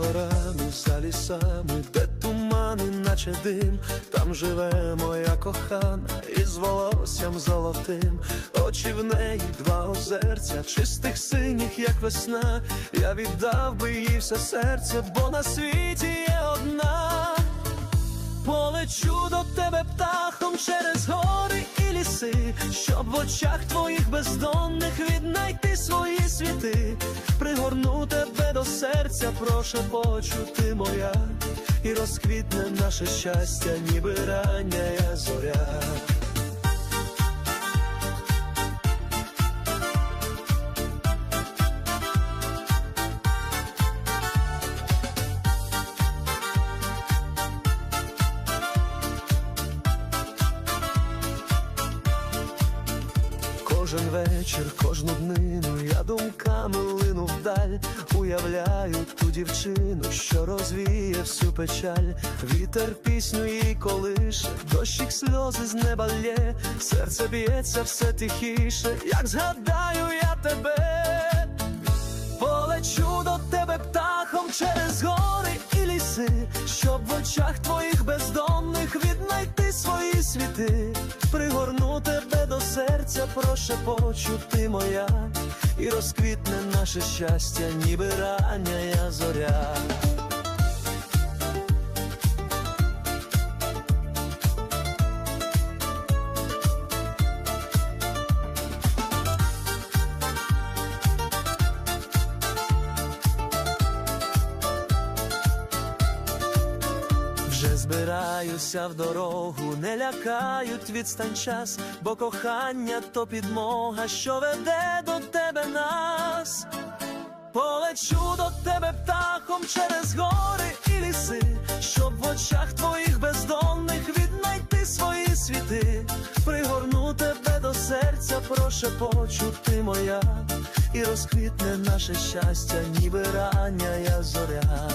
горами, за лісами, де тумани, наче дим, там живе моя кохана із волоссям золотим, очі в неї два озерця, чистих синіх, як весна. Я віддав би їй все серце, бо на світі є одна. Полечу до тебе птахом через гори і ліси, щоб в очах твоїх бездонних віднайти свої світи, серця, прошепочу ти моя, і розквітне наше щастя, ніби рання зоря. Кожен вечір, кожну днину я думками лину вдаль, уявляю ту дівчину, що розвіє всю печаль, вітер пісню їй колише, дощик сльози з неба лє, серце б'ється все тихіше, як згадаю я тебе, полечу до тебе птахом через гори і ліси, щоб в очах твоїх світи, пригорну тебе до серця, прошепочу ти моя, і розквітне наше щастя, ніби рання зоря. Вже збираюся в дорогу, не лякають відстань час, бо кохання то підмога, що веде до тебе нас. Полечу до тебе птахом через гори і ліси, щоб в очах твоїх бездонних віднайти свої світи, пригорну тебе до серця, прошепочу ти моя, і розквітне наше щастя, ніби рання я зоря.